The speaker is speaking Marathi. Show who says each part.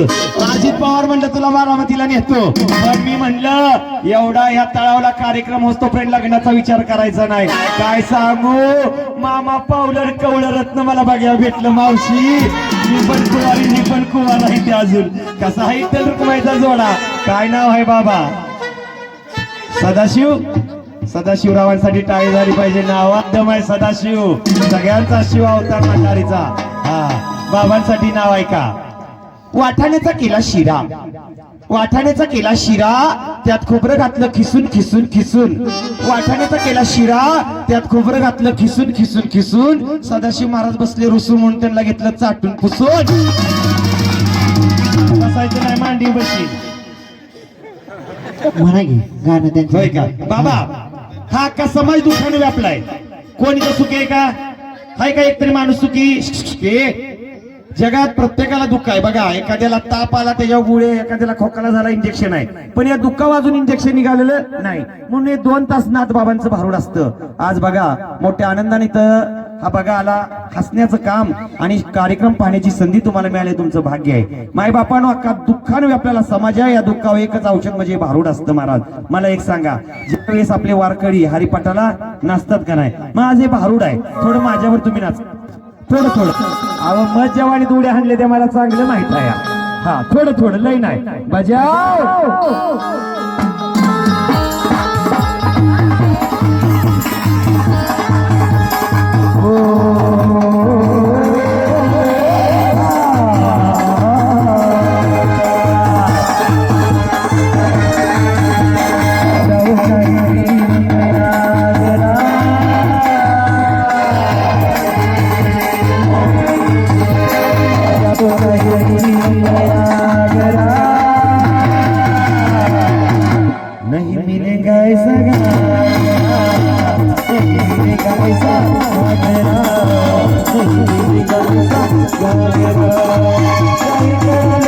Speaker 1: म्हणलं तुला बारामतीला नेतो. पण मी म्हणलं एवढा ह्या तळावला कार्यक्रम होतो फ्रेंड लग्नाचा विचार करायचा नाही. काय सांगू? मामा पावलर कवळ रत्न मला बघायला भेटलं मावशी. मी पण कुवारी मी पण कुवार आहे ते अजून. कसा आहे इतर रुकमायचा जोडा? काय नाव आहे बाबा? सदाशिव? सदाशिवरावांसाठी टाळी झाली पाहिजे नावादम आहे सदाशिव. सगळ्यांचा शिव अवतार नाकारीचा हा. बाबांसाठी नाव आहे का वाठाण्याचा केला शिरा. वाठाण्याचा केला शिरा त्यात खोबरं घातलं खिसून खिसून खिसून. वाठाण्याचा केला शिरा त्यात खोबरं घातलं खिसून खिसून खिसून. सदाशिव महाराज बसले रुसून म्हणून त्यांना घेतलं चाटून पुसून. बसायचं नाही मांडी बशी.
Speaker 2: म्हणा की गाणं
Speaker 1: होय का? बाबा हा का समाज दुःखाने व्यापलाय. कोणी तर सुखी आहे का? हाय का? एकतरी माणूस सुखी? ए, जगात प्रत्येकाला दुःख आहे. बघा एखाद्याला ताप आला त्याच्यावर गुळे एखाद्याला खोकला झाला इंजेक्शन आहे. पण या दुःखा वाजून इंजेक्शन निघालेलं नाही. म्हणून हे दोन तास नाथ बाबांचं भारूड असतं. आज बघा मोठ्या आनंदाने तर हा बघा आला हसण्याचं काम आणि कार्यक्रम पाहण्याची संधी तुम्हाला मिळाली तुमचं भाग्य आहे. माय बापानो अख्खा दुःखाने आपल्याला समाज आहे. या दुःखावर एकच औषध म्हणजे भारूड असतं महाराज. मला एक सांगा ज्यावेळेस आपले वारकरी हरिपाठाला नाचतात का नाही? आज हे भारूड आहे. थोडं माझ्यावर तुम्ही नाच. थोडं थोडं अहो मग जेव्हा उड्या हाणले ते मला चांगलं माहीत आहे. हा थोडं थोडं लय नाही. बजाव! नहीं मिलेगा ऐसा नहीं मिलेगा ऐसा नहीं मिलेगा ऐसा